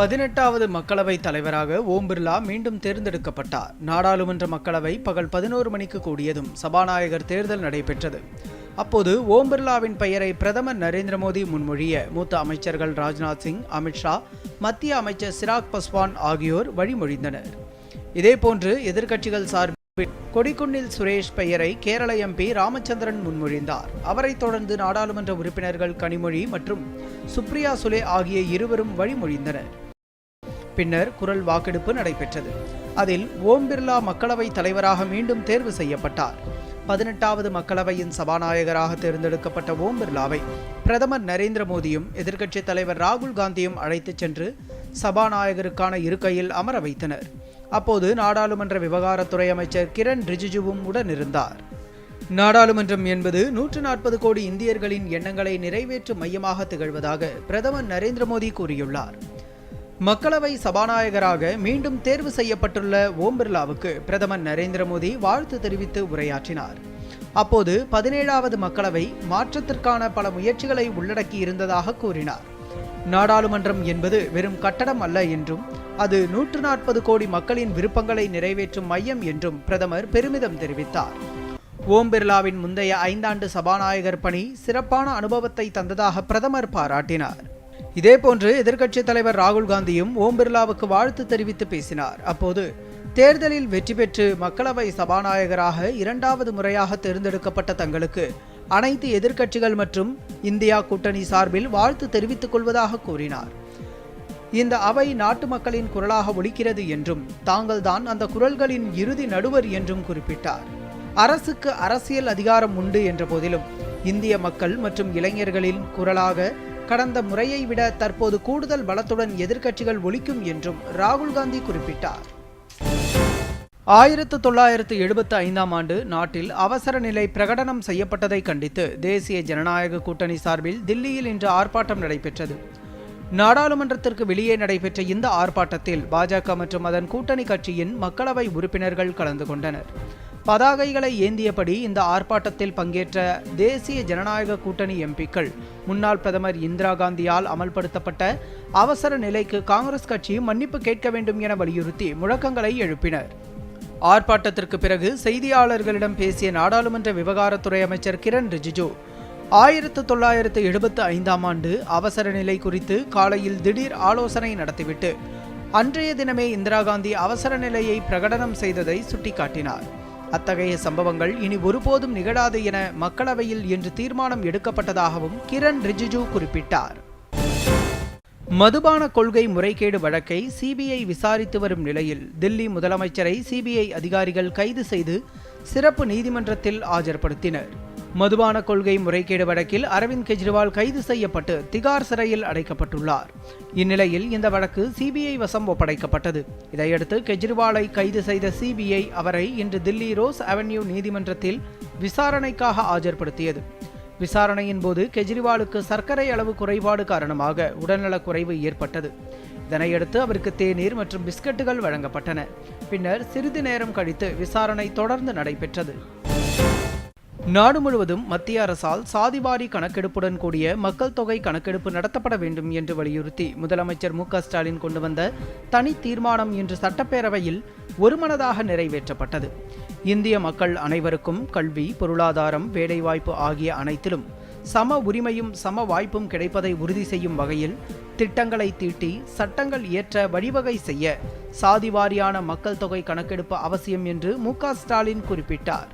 பதினெட்டாவது மக்களவை தலைவராக ஓம் பிர்லா மீண்டும் தேர்ந்தெடுக்கப்பட்டார். நாடாளுமன்ற மக்களவை பகல் பதினோரு மணிக்கு கூடியதும் சபாநாயகர் தேர்தல் நடைபெற்றது. அப்போது ஓம் பிர்லாவின் பெயரை பிரதமர் நரேந்திர மோடி முன்மொழிய மூத்த அமைச்சர்கள் ராஜ்நாத் சிங் அமித்ஷா மத்திய அமைச்சர் சிராக் பஸ்வான் ஆகியோர் வழிமொழிந்தனர். இதேபோன்று எதிர்க்கட்சிகள் சார்பில் கொடிக்குன்னில் சுரேஷ் பெயரை கேரள எம்பி ராமச்சந்திரன் முன்மொழிந்தார். அவரைத் தொடர்ந்து நாடாளுமன்ற உறுப்பினர்கள் கனிமொழி மற்றும் சுப்ரியா சுலே ஆகிய இருவரும் வழிமொழிந்தனர். பின்னர் குரல் வாக்கெடுப்பு நடைபெற்றது. அதில் ஓம் பிர்லா மக்களவை தலைவராக மீண்டும் தேர்வு செய்யப்பட்டார். பதினெட்டாவது மக்களவையின் சபாநாயகராக தேர்ந்தெடுக்கப்பட்ட ஓம் பிர்லாவை பிரதமர் நரேந்திர மோடியும் எதிர்க்கட்சித் தலைவர் ராகுல் காந்தியும் அழைத்துச் சென்று சபாநாயகருக்கான இருக்கையில் அமர வைத்தனர். அப்போது நாடாளுமன்ற விவகாரத்துறை அமைச்சர் கிரண் ரிஜிஜுவும் உடனிருந்தார். நாடாளுமன்றம் என்பது நூற்று நாற்பது கோடி இந்தியர்களின் எண்ணங்களை நிறைவேற்றும் மையமாக திகழ்வதாக பிரதமர் நரேந்திர மோடி கூறியுள்ளார். மக்களவை சபாநாயகராக மீண்டும் தேர்வு செய்யப்பட்டுள்ள ஓம் பிர்லாவுக்கு பிரதமர் நரேந்திர மோடி வாழ்த்து தெரிவித்து உரையாற்றினார். அப்போது பதினேழாவது மக்களவை மாற்றத்திற்கான பல முயற்சிகளை உள்ளடக்கி இருந்ததாக கூறினார். நாடாளுமன்றம் என்பது வெறும் கட்டடம் அல்ல என்றும் அது நூற்று நாற்பது கோடி மக்களின் விருப்பங்களை நிறைவேற்றும் மையம் என்றும் பிரதமர் பெருமிதம் தெரிவித்தார். ஓம் பிர்லாவின் முந்தைய ஐந்தாண்டு சபாநாயகர் பணி சிறப்பான அனுபவத்தை தந்ததாக பிரதமர் பாராட்டினார். இதேபோன்று எதிர்க்கட்சித் தலைவர் ராகுல் காந்தியும் ஓம் பிர்லாவுக்கு வாழ்த்து தெரிவித்து பேசினார். அப்போது தேர்தலில் வெற்றி பெற்று மக்களவை சபாநாயகராக இரண்டாவது முறையாக தேர்ந்தெடுக்கப்பட்ட தங்களுக்கு அனைத்து எதிர்க்கட்சிகள் மற்றும் இந்தியா கூட்டணி சார்பில் வாழ்த்து தெரிவித்துக் கொள்வதாக கூறினார். இந்த அவை நாட்டு மக்களின் குரலாக ஒலிக்கிறது என்றும் தாங்கள்தான் அந்த குரல்களின் இறுதி நடுவர் என்றும் குறிப்பிட்டார். அரசுக்கு அரசியல் அதிகாரம் உண்டு என்ற போதிலும் இந்திய மக்கள் மற்றும் இளைஞர்களின் குரலாக கடந்த முறையை விட தற்போது கூடுதல் பலத்துடன் எதிர்க்கட்சிகள் ஒழிக்கும் என்றும் ராகுல் காந்தி குறிப்பிட்டார். ஆயிரத்து தொள்ளாயிரத்து எழுபத்து ஐந்தாம் ஆண்டு நாட்டில் அவசர நிலை பிரகடனம் செய்யப்பட்டதை கண்டித்து தேசிய ஜனநாயக கூட்டணி சார்பில் தில்லியில் இன்று ஆர்ப்பாட்டம் நடைபெற்றது. நாடாளுமன்றத்திற்கு வெளியே நடைபெற்ற இந்த ஆர்ப்பாட்டத்தில் பாஜக மற்றும் அதன் கூட்டணி கட்சியின் மக்களவை உறுப்பினர்கள் கலந்து கொண்டனர். பதாகைகளை ஏந்தியபடி இந்த ஆர்ப்பாட்டத்தில் பங்கேற்ற தேசிய ஜனநாயக கூட்டணி எம்பிக்கள் முன்னாள் பிரதமர் இந்திரா காந்தியால் அமல்படுத்தப்பட்ட அவசர நிலைக்கு காங்கிரஸ் கட்சி மன்னிப்பு கேட்க வேண்டும் என வலியுறுத்தி முழக்கங்களை எழுப்பினர். ஆர்ப்பாட்டத்திற்கு பிறகு செய்தியாளர்களிடம் பேசிய நாடாளுமன்ற விவகாரத்துறை அமைச்சர் கிரண் ரிஜிஜு ஆயிரத்து தொள்ளாயிரத்து எழுபத்து ஐந்தாம் ஆண்டு அவசர நிலை குறித்து காலையில் திடீர் ஆலோசனை நடத்திவிட்டு அன்றைய தினமே இந்திரா காந்தி அவசர நிலையை பிரகடனம் செய்ததை சுட்டிக்காட்டினார். அத்தகைய சம்பவங்கள் இனி ஒருபோதும் நிகழாது என மக்களவையில் இன்று தீர்மானம் எடுக்கப்பட்டதாகவும் கிரண் ரிஜிஜு குறிப்பிட்டார். மதுபான கொள்கை முறைகேடு வழக்கை சிபிஐ விசாரித்து வரும் நிலையில் தில்லி முதலமைச்சரை சிபிஐ அதிகாரிகள் கைது செய்து சிறப்பு நீதிமன்றத்தில் ஆஜர்படுத்தினர். மதுபான கொள்கை முறைகேடு வழக்கில் அரவிந்த் கெஜ்ரிவால் கைது செய்யப்பட்டு திகார் சிறையில் அடைக்கப்பட்டுள்ளார். இந்நிலையில் இந்த வழக்கு சிபிஐ வசம் ஒப்படைக்கப்பட்டது. இதையடுத்து கெஜ்ரிவாலை கைது செய்த சிபிஐ அவரை இன்று தில்லி ரோஸ் அவென்யூ நீதிமன்றத்தில் விசாரணைக்காக ஆஜர்படுத்தியது. விசாரணையின் போது கெஜ்ரிவாலுக்கு சர்க்கரை அளவு குறைபாடு காரணமாக உடல்நலக் குறைவு ஏற்பட்டது. இதனையடுத்து அவருக்கு தேநீர் மற்றும் பிஸ்கட்டுகள் வழங்கப்பட்டன. பின்னர் சிறிது நேரம் கழித்து விசாரணை தொடர்ந்து நடைபெற்றது. நாடு முழுவதும் மத்திய அரசால் சாதிவாரி கணக்கெடுப்புடன் கூடிய மக்கள் தொகை கணக்கெடுப்பு நடத்தப்பட வேண்டும் என்று வலியுறுத்தி முதலமைச்சர் மு ஸ்டாலின் கொண்டு வந்த தனி தீர்மானம் இன்று சட்டப்பேரவையில் ஒருமனதாக நிறைவேற்றப்பட்டது. இந்திய மக்கள் அனைவருக்கும் கல்வி பொருளாதாரம் வேலைவாய்ப்பு ஆகிய அனைத்திலும் சம உரிமையும் சம வாய்ப்பும் கிடைப்பதை உறுதி செய்யும் வகையில் திட்டங்களை தீட்டி சட்டங்கள் இயற்ற வழிவகை செய்ய சாதிவாரியான மக்கள் தொகை கணக்கெடுப்பு அவசியம் என்று மு ஸ்டாலின் குறிப்பிட்டார்.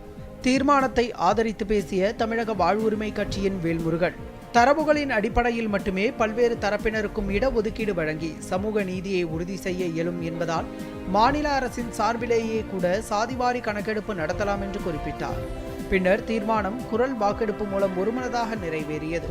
தீர்மானத்தை ஆதரித்து பேசிய தமிழக வாழ்வுரிமை கட்சியின் வேல்முருகன். தரவுகளின் அடிப்படையில் மட்டுமே பல்வேறு தரப்பினருக்கும் இடஒதுக்கீடு வழங்கி சமூக நீதியை உறுதி செய்ய இயலும் என்பதால் மாநில அரசின் சார்பிலேயே கூட சாதிவாரி கணக்கெடுப்பு நடத்தலாம் என்று குறிப்பிட்டார். பின்னர் தீர்மானம் குரல் வாக்கெடுப்பு மூலம் ஒருமனதாக நிறைவேறியது.